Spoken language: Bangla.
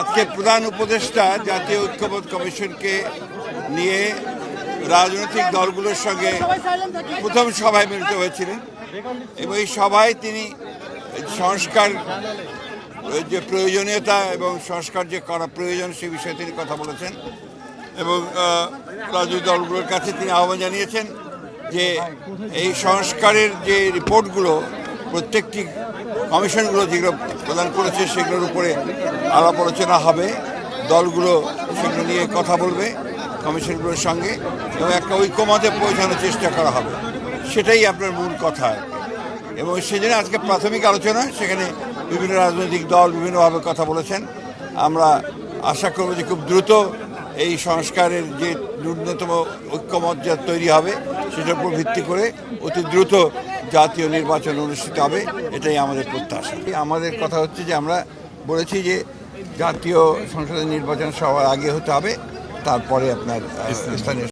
আজকে প্রধান উপদেষ্টা জাতীয় ঐক্যবোধ কমিশনকে নিয়ে রাজনৈতিক দলগুলোর সঙ্গে প্রথম সভায় মিলিত হয়েছিলেন। এবং এই সভায় তিনি সংস্কার যে প্রয়োজনীয়তা এবং সংস্কার যে করা প্রয়োজন সে বিষয়ে তিনি কথা বলেছেন। এবং রাজনৈতিক দলগুলোর কাছে তিনি আহ্বান জানিয়েছেন যে এই সংস্কারের যে রিপোর্টগুলো প্রত্যেকটি কমিশনগুলো যেগুলো প্রদান করেছে, সেগুলোর উপরে আলাপ আলোচনা হবে। দলগুলো সেগুলো নিয়ে কথা বলবে কমিশনগুলোর সঙ্গে এবং একটা ঐক্যমতে পৌঁছানোর চেষ্টা করা হবে। সেটাই আপনার মূল কথা। এবং সেজন্য আজকে প্রাথমিক আলোচনা, সেখানে বিভিন্ন রাজনৈতিক দল বিভিন্নভাবে কথা বলেছেন। আমরা আশা করব যে খুব দ্রুত এই সংস্কারের যে ন্যূনতম ঐক্যমত যা তৈরি হবে, সেটার উপর ভিত্তি করে অতি দ্রুত জাতীয় নির্বাচন অনুষ্ঠিত হবে এটাই আমাদের প্রত্যাশা। আমাদের কথা হচ্ছে যে আমরা বলেছি যে জাতীয় সংসদের নির্বাচন সবার আগে হতে হবে তারপরে আপনার স্থানীয়